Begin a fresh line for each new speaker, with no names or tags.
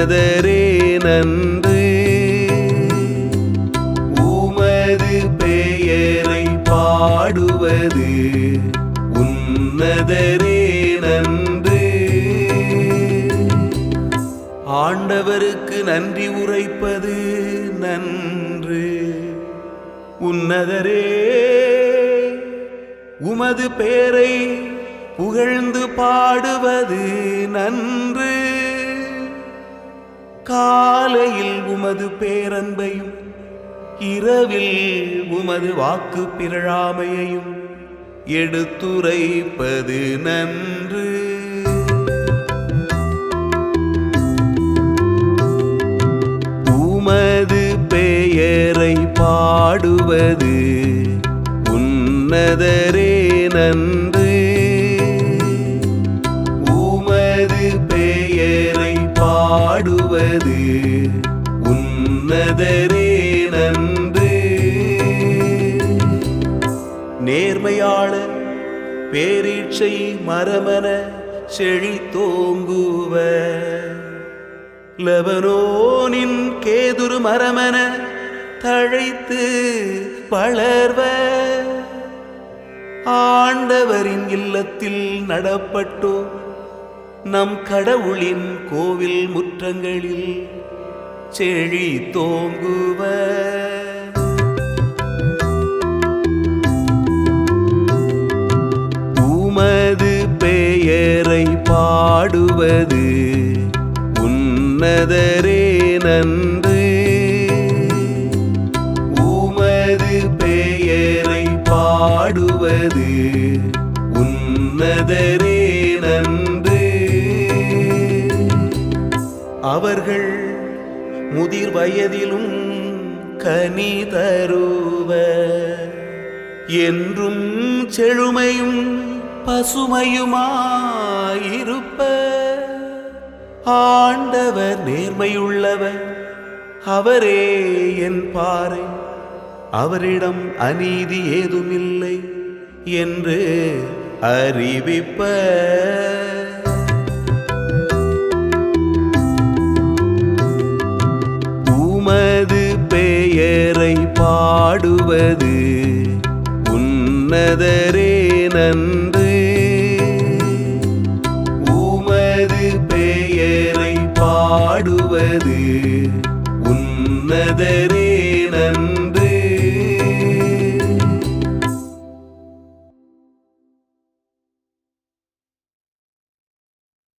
பாடுவது நன்று. உமது பெயரை பாடுவது உன்னதரே நன்று. ஆண்டவருக்கு நன்றி உரைப்பது நன்று. உன்னதரே. உமது பேரை புகழ்ந்து பாடுவது நன்று. காலையில் உமது பேரன்பையும் இரவில் உமது வாக்கு பிறழாமையையும் எடுத்துரைப்பது நன்று. உமது பெயரை பாடுவது உன்னதரே நன்று. உன்னதரே நன்று. நேர்மையாளர் பேரீட்சை மரமன செழித்தோங்குவ லெபனோனின் கேதுரு மரமன தழைத்து வளர்வ ஆண்டவரின் இல்லத்தில் நடப்பட்டோ நம் கடவுளின் கோவில் முற்றங்களில் செழி தோங்குவ உமது பெயரை பாடுவது உன்னதரே நன்று. உமது பெயரை பாடுவது உன்னதரே நன்று. அவர்கள் முதிர் வயதிலும் கனி தருவ என்றும் செழுமையும் பசுமையுமாயிருப்ப ஆண்டவர் நேர்மையுள்ளவர் அவரே என் பாறை. அவரிடம் அநீதி ஏதுமில்லை என்று அறிவிப்ப உன்னதரே நன்று. உமது பெயரை பாடுவது உன்னதரே